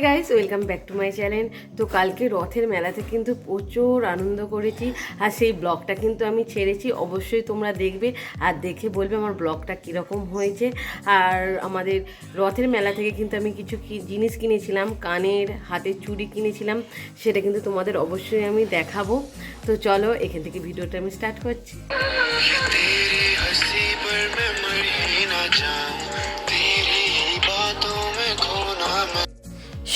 Guys welcome back to my channel তো কালকে রথের মেলাতে কিন্তু প্রচুর আনন্দ করেছি আর সেই ব্লগটা কিন্তু আমি ছেড়েছি। অবশ্যই তোমরা দেখবে আর দেখে বলবে আমার ব্লগটা কীরকম হয়েছে। আর আমাদের রথের মেলা থেকে কিন্তু আমি কিছু কি জিনিস কিনেছিলাম, কানের হাতের চুড়ি কিনেছিলাম, সেটা কিন্তু তোমাদের অবশ্যই আমি দেখাবো। তো চলো এখান থেকে ভিডিওটা আমি স্টার্ট করছি।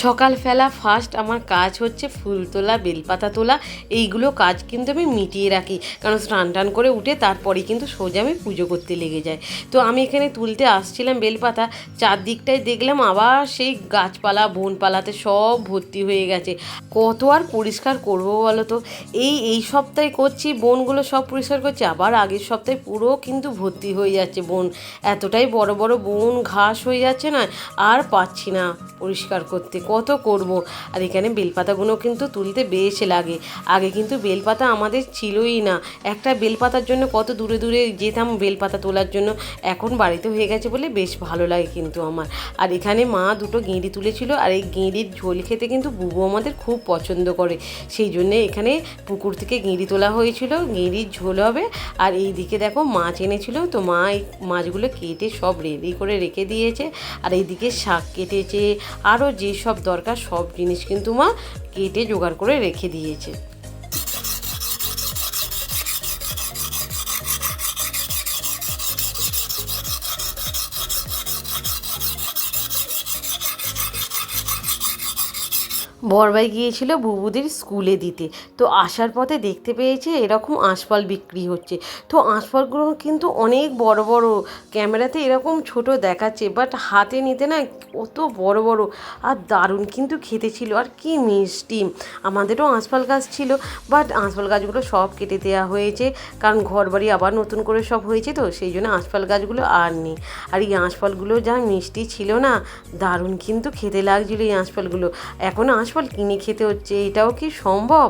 সকালবেলা ফার্স্ট আমার কাজ হচ্ছে ফুল তোলা, বেলপাতা তোলা, এইগুলো কাজ কিন্তু আমি মিটিয়ে রাখি। কারণ স্নান টান করে উঠে তারপরেই কিন্তু সোজা আমি পুজো করতে লেগে যায় তো আমি এখানে তুলতে আসছিলাম বেলপাতা, চারদিকটায় দেখলাম আবার সেই গাছপালা, বনপালাতে সব ভর্তি হয়ে গেছে। কত আর পরিষ্কার করব বলো তো? এই এই সপ্তাহে করছি, বনগুলো সব পরিষ্কার করছি, আবার আগের সপ্তাহে পুরো কিন্তু ভর্তি হয়ে যাচ্ছে বন। এতটাই বড় বড় বন ঘাস হয়ে যাচ্ছে না, আর পাচ্ছি না পরিষ্কার করতে। কত করব। আর এখানে বেলপাতাগুলো কিন্তু তুলতে বেশ লাগে। আগে কিন্তু বেলপাতা আমাদের ছিলই না। একটা বেলপাতার জন্য কত দূরে দূরে যেতাম বেলপাতা তোলার জন্য, এখন বাড়িতে হয়ে গেছে বলে বেশ ভালো লাগে কিন্তু আমার। আর এখানে মা দুটো গেঁড়ি তুলেছিল, আর এই গেঁড়ির ঝোল খেতে কিন্তু বুবু আমাদের খুব পছন্দ করে। সেই জন্যে এখানে পুকুর থেকে গেঁড়ি তোলা হয়েছিল, গেঁড়ির ঝোল হবে। আর এই দিকে দেখো মাছ এনেছিল, তো মা এই মাছগুলো কেটে সব রেডি করে রেখে দিয়েছে। আর এইদিকে শাক কেটেছে, আরও যেসব দরকার সব জিনিস কিন্তু মা কেটে জোগাড় করে রেখে দিয়েছে। বরবাই গিয়েছিল বুবুদের স্কুলে দিতে। তো আসার পথে দেখতে পেয়েছে এরকম আঁশফল বিক্রি হচ্ছে। তো আঁশফলগুলো কিন্তু অনেক বড় বড়। ক্যামেরাতে এরকম ছোট দেখাচ্ছে বাট হাতে নিতে না কত বড় বড়। আর দারুণ কিন্তু খেতে ছিল, আর কি মিষ্টি। আমাদেরও আঁশফল গাছ ছিল বাট আঁশফল গাছগুলো সব কেটে দেওয়া হয়েছে। কারণ ঘর বাড়ি আবার নতুন করে সব হয়েছে, তো সেই জন্য আঁশফল গাছগুলো আর নেই। আর এই আঁশফলগুলো যা মিষ্টি ছিল না, দারুণ কিন্তু খেতে লাগছিল এই আঁশফলগুলো। এখন আঁশফল কিনে খেতে হচ্ছে এটাও কি সম্ভব?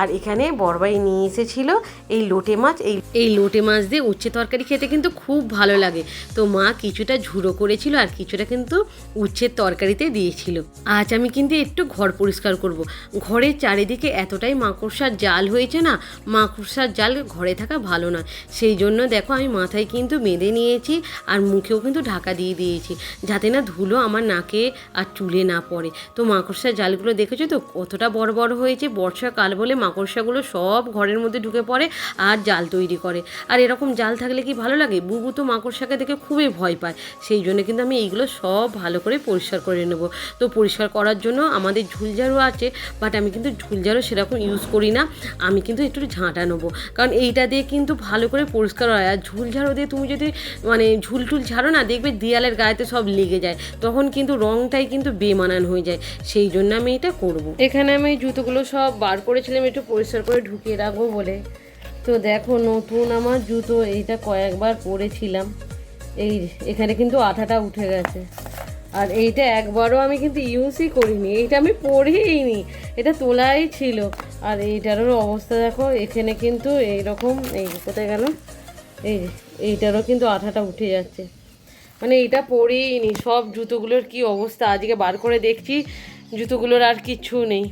আর এখানে বরবাই নিয়ে এসেছিল এই লোটে মাছ, এই এই লোটে মাছ দিয়ে উচ্ছে তরকারি খেতে কিন্তু খুব ভালো লাগে। তো মা কিছুটা ঝুড়ো করেছিল আর কিছুটা কিন্তু উচ্ছের তরকারিতে দিয়েছিল। আজ আমি কিন্তু একটু ঘর পরিষ্কার করব। ঘরের চারিদিকে এতটাই মাকড়সার জাল হয়েছে না, মাকড়সার জাল ঘরে থাকা ভালো না সেই জন্য দেখো আমি মাথায় কিন্তু বেঁধে নিয়েছি আর মুখেও কিন্তু ঢাকা দিয়ে দিয়েছি, যাতে না ধুলো আমার নাকে আর চুলে না পড়ে। তো মাকড়সার জালগুলো দেখেছ তো? কতটা বড় বড় হয়েছে, বর্ষাকাল বলে মাকড়সাগুলো সব ঘরের মধ্যে ঢুকে পড়ে আর জাল তৈরি করে। আর এরকম জাল থাকলে কি ভালো লাগে? বুবু তো মাকড়সাকে দেখে খুবই ভয় পায়। সেই জন্য কিন্তু আমি এইগুলো সব ভালো করে পরিষ্কার করে নেব। তো পরিষ্কার করার জন্য আমাদের ঝুলঝাড়ু আছে বাট আমি কিন্তু ঝুলঝাড়ু সেরকম ইউজ করি না। আমি কিন্তু একটু ঝাঁটা নেব। কারণ এইটা দিয়ে কিন্তু ভালো করে পরিষ্কার হয়। আর ঝুলঝাড়ু দিয়ে তুমি যদি মানে ঝুলটুল ঝাড়ো না, দেখবে দেয়ালের গায়েতে সব লেগে যায়। তখন কিন্তু রংটাই কিন্তু বেমানান হয়ে যায়। সেই জন্য আমি এটা করব। এখানে আমি জুতোগুলো সব বার করেছিলাম। একটু পরিষ্কার করে ঢুকিয়ে রাখব বলে। তো দেখো নতুন আমার জুতো, এইটা কয়েকবার পরেছিলাম। এই এখানে কিন্তু আঠাটা উঠে গেছে। আর এইটা একবারও আমি কিন্তু ইউজই করিনি। এইটা আমি পরেই নি। এটা তোলাই ছিল। আর এইটারও অবস্থা দেখো, এখানে কিন্তু এইরকম, এই কোথায় গেল? এই এইটারও কিন্তু আঠাটা উঠে যাচ্ছে। মানে এটা পরেই নি। সব জুতোগুলোর কি অবস্থা? আজকে বার করে দেখছি, জুতোগুলোর আর কিচ্ছু নেই।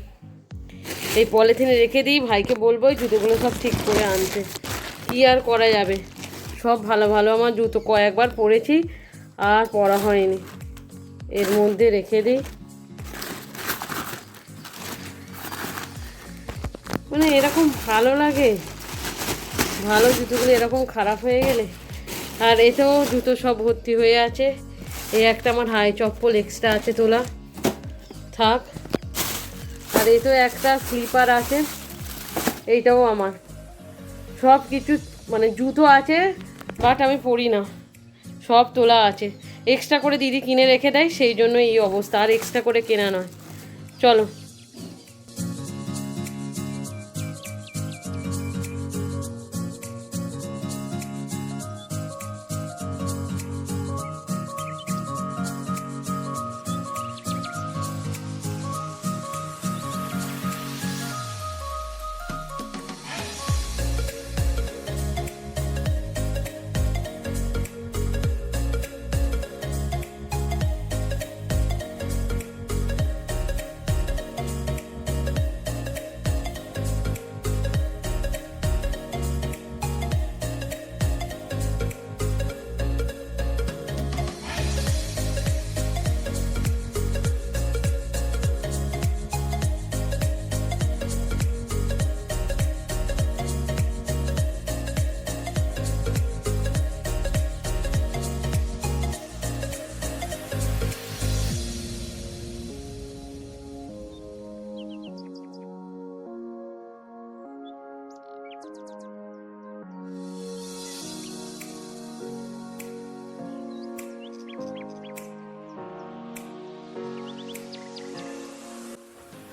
এই পলিথিনে রেখে দিই, ভাইকে বলব ওই জুতোগুলো সব ঠিক করে আনতে। কি আর করা যাবে? সব ভালো ভালো আমার জুতো কয়েকবার পরেছি, আর পরা হয়নি। এর মধ্যে রেখে দিই। মানে এরকম ভালো লাগে। ভালো জুতোগুলো এরকম খারাপ হয়ে গেলে। আর এতেও জুতো সব ভর্তি হয়ে আছে। এই একটা আমার হাই চপ্পল এক্সট্রা আছে তোলা। থাক। আর এই তো একটা স্লিপার আছে, এইটাও আমার। সব কিছু মানে জুতো আছে বাট আমি পরি না। সব তোলা আছে। এক্সট্রা করে দিদি কিনে রেখে দেয়, সেই জন্য এই অবস্থা। আর এক্সট্রা করে কেনা নয়। চলো।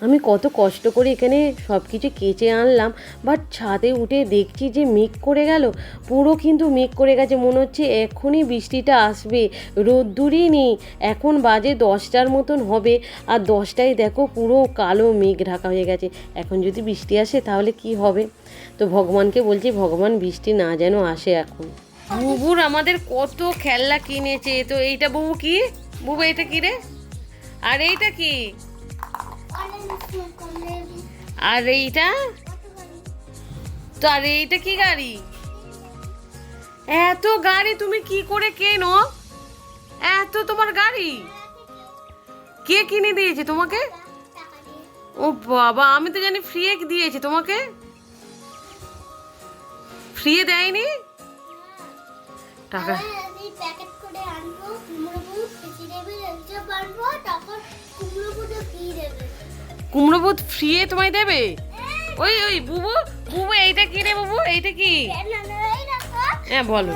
আমি কত কষ্ট করে এখানে সব কিছু কেচে আনলাম বাট ছাদে উঠে দেখছি যে মেঘ করে গেল। পুরো কিন্তু মেঘ করে গেছে, মনে হচ্ছে এখনই বৃষ্টিটা আসবে। রোদ্দুরই নেই, এখন বাজে দশটার মতন হবে। আর দশটায় দেখো পুরো কালো মেঘ ঢাকা হয়ে গেছে। এখন যদি বৃষ্টি আসে তাহলে কি হবে? তো ভগবানকে বলছি, ভগবান বৃষ্টি না যেন আসে এখন। বুবুর আমাদের কত খেলনা কিনেছে। তো এইটা বুবু কি? বুবু, এটা কি রে? আর এইটা কি? আর এইটা? তো আর এইটা কি গাড়ি? এত গাড়ি তুমি কি করে কেনো? এত তোমার গাড়ি? কে কিনে দিয়েছে তোমাকে? ও বাবা, আমি তো জানি ফ্রি দিয়েছে তোমাকে। ফ্রি দেয়নি? টাকা। কুমড়ো দিয়ে দেবে। কুমড়ো বুধ ফ্রি তোমায় দেবে? ওই ওই বুবু বুবু এইটা কি রে বুবু? এইটা কি? হ্যাঁ বলো।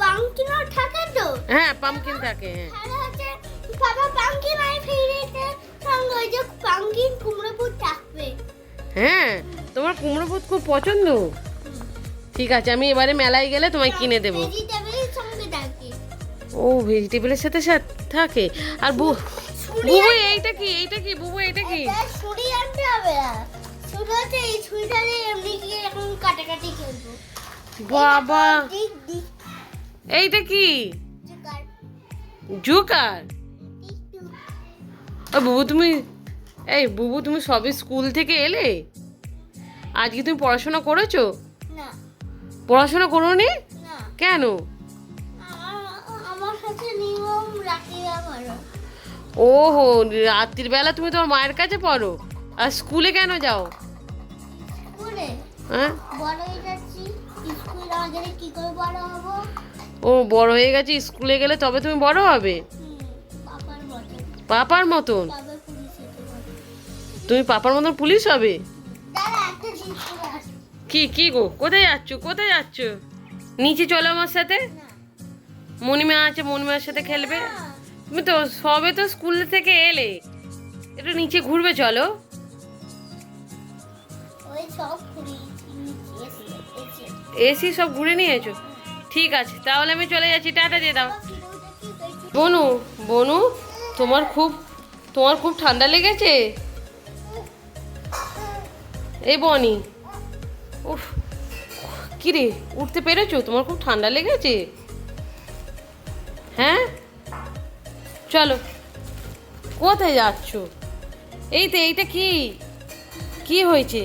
পামকিনও থাকে তো? হ্যাঁ পামকিন থাকে হ্যাঁ। বাবা পামকিন আই ফিরিতে সঙ্গে ওই যে পামকিন কুমড়ো ফুল থাকবে। হ্যাঁ তোমার কুমড়ো বুধ খুব পছন্দ? ঠিক আছে আমি এবারে মেলায় গেলে তোমায় কিনে দেবো। ও ভেজিটেবলের সাথে সাথে থাকে। আর বু বুবু এইটা কি? এইটা কি? বুবু এইটা কি? ছুরি আনতে হবে। না শুধু হচ্ছে এই ছুরিটা দিয়ে এমনি গিয়ে এখন কাটাকাটি খেলব। বাবা। এইটা কি? জুকার। ও বুবু তুমি এই বুবু তুমি সবে স্কুল থেকে এলে? আজকে তুমি পড়াশোনা করেছ? না। পড়াশোনা করোনি? না। কেন? ওহো রাত্রির বেলা তুমি তোমার মায়ের কাছে পড়ো? আর স্কুলে কেন যাও? হ্যাঁ? ও বড় হয়ে গেছে স্কুলে গেলে তবে তুমি বড় হবে? পাপার মতন। তুমি পাপার মতন পুলিশ হবে? কি কি গো? কোথায় যাচ্ছ? কোথায় যাচ্ছ? নিচে চলো আমার সাথে। মণিমা আছে মণিমার সাথে খেলবে? তুমি তো সবে তো স্কুল থেকে এলে। একটু নিচে ঘুরবে চলো। এসে সব ঘুরে নিয়েছো? ঠিক আছে তাহলে আমি চলে যাচ্ছি টাটা দিয়ে দাও। বনু বনু তোমার খুব তোমার খুব ঠান্ডা লেগেছে? এই বনি উফ কিরে উঠতে পেরেছ? তোমার খুব ঠান্ডা লেগেছে? হ্যাঁ? চলো, কোথায় যাচ্ছ? এই তো এইটা কি? কি হয়েছে?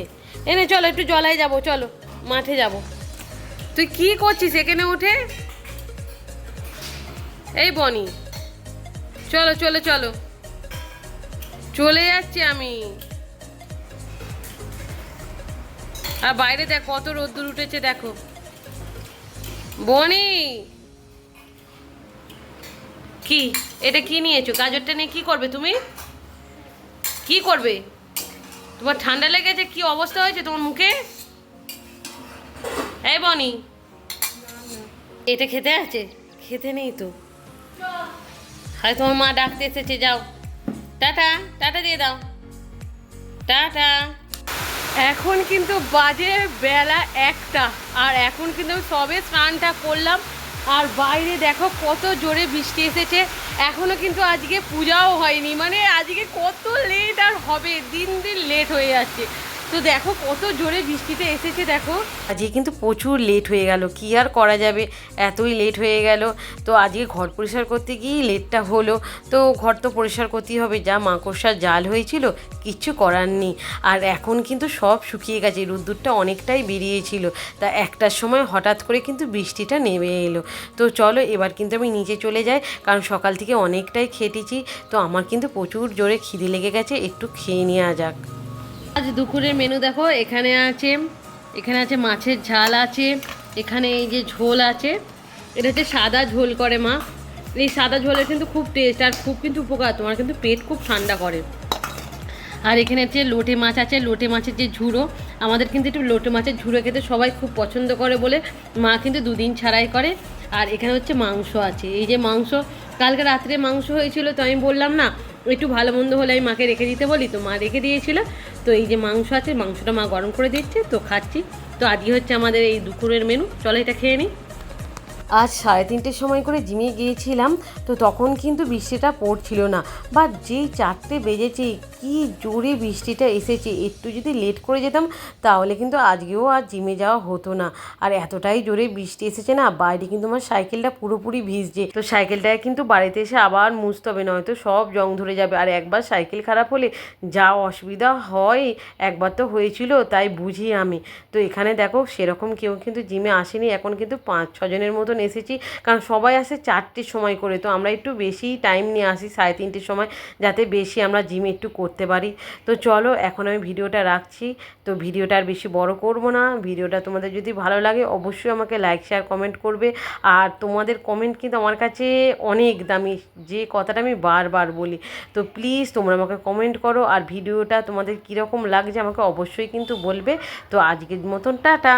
এনে চলো, একটু জলায় যাব, চলো, মাঠে যাব। তুই কি করছিস এখানে উঠে? এই বনি, চলো চলো চলো। চলে যাচ্ছি আমি। আর বাইরে দেখ, কত রোদ্দুর উঠেছে, দেখো। বনি, কি? এটা কি নিয়েছো? গাজরটা নিয়ে কি করবে তুমি? কি করবে? তোমার ঠান্ডা লেগেছে? কি অবস্থা হয়েছে তোমার মুখে? এই বনি। এটা খেতে আছে? খেতে নেই তো। হয় তোমার মা ডাকতে এসেছে, যাও। টাটা টাটা দিয়ে দাও। টাটা। এখন কিন্তু বাজে বেলা একটা। আর এখন কিন্তু সবে স্নানটা করলাম। আর বাইরে দেখো কত জোরে বৃষ্টি এসেছে। এখনও কিন্তু আজকে পূজাও হয়নি। মানে আজকে কত লেট আর হবে? দিন দিন লেট হয়ে যাচ্ছে। তো দেখো কত জোরে বৃষ্টিতে এসেছে, দেখো। আজকে কিন্তু প্রচুর লেট হয়ে গেল, কি আর করা যাবে? এতই লেট হয়ে গেল। তো আজকে ঘর পরিষ্কার করতে গিয়েই লেটটা হলো। তো ঘর তো পরিষ্কার করতেই হবে, যা মাকড়সার জাল হয়েছিল, কিচ্ছু করার নেই। আর এখন কিন্তু সব শুকিয়ে গেছে, রোদ্দুরটা অনেকটাই বেরিয়েছিল। তা একটার সময় হঠাৎ করে কিন্তু বৃষ্টিটা নেমে এলো। তো চলো, এবার কিন্তু আমি নিচে চলে যাই, কারণ সকাল থেকে অনেকটাই খেটেছি। তো আমার কিন্তু প্রচুর জোরে খিদে লেগে গেছে, একটু খেয়ে নেওয়া যাক। আজ দুপুরের মেনু দেখো, এখানে আছে এখানে আছে মাছের ঝাল আছে, এখানে এই যে ঝোল আছে, এটা হচ্ছে সাদা ঝোল করে মা। এই সাদা ঝোলের কিন্তু খুব টেস্ট আর খুব কিন্তু উপকার, তোমার কিন্তু পেট খুব ঠান্ডা করে। আর এখানে হচ্ছে লোটে মাছ আছে, লোটে মাছের যে ঝুড়ো, আমাদের কিন্তু একটু লোটে মাছের ঝুড়ো খেতে সবাই খুব পছন্দ করে বলে মা কিন্তু দুদিন ছাড়াই করে। আর এখানে হচ্ছে মাংস আছে, এই যে মাংস, কালকে রাত্রে মাংস হয়েছিল তো আমি বললাম না, একটু ভালো মন্দ হলে আমি মাকে রেখে দিতে বলি, তো মা রেখে দিয়েছিল। তো এই যে মাংস আছে, মাংসটা মা গরম করে দিচ্ছে তো খাচ্ছি। তো আজকে হচ্ছে আমাদের এই দুপুরের মেনু চলো এটা খেয়ে নিই আজ সাড়ে তিনটের সময় করে জিমে গিয়েছিলাম, তো তখন কিন্তু বৃষ্টিটা পড়ছিল না। বা যেই চারটে বেজেছে, কি জোরে বৃষ্টিটা এসেছে, একটু যদি লেট করে যেতাম, তাহলে কিন্তু আজকেও আর জিমে যাওয়া হতো না। আর এতটাই জোরে বৃষ্টি এসেছে না, বাইরে কিন্তু আমার সাইকেলটা পুরোপুরি ভিজছে। তো সাইকেলটায় কিন্তু বাড়িতে এসে আবার মুছতে হবে, নয়তো সব জং ধরে যাবে। আর একবার সাইকেল খারাপ হলে যা অসুবিধা হয়, একবার তো হয়েছিল, তাই বুঝি আমি। তো এখানে দেখো, সেরকম কেউ কিন্তু জিমে আসেনি, এখন কিন্তু পাঁচ ছজনের মতন এসেছি। কারণ সবাই আসে চারটের সময় করে। তো আমরা একটু বেশি টাইম নিয়ে আসি, সাড়ে তিনটের সময়, যাতে বেশি আমরা জিমে একটু করতে পারি। তো চলো, এখন আমি ভিডিওটা রাখছি। তো ভিডিওটা আর বেশি বড় করব না। ভিডিওটা তোমাদের যদি ভালো লাগে, অবশ্যই আমাকে লাইক শেয়ার কমেন্ট করবে। আর তোমাদের কমেন্ট কিন্তু আমার কাছে অনেক দামি। যে কথাটা আমি বারবার বলি। তো প্লিজ তোমরা আমাকে কমেন্ট করো। আর ভিডিওটা তোমাদের কীরকম লাগছে আমাকে অবশ্যই কিন্তু বলবে। তো আজকের মতন টাটা।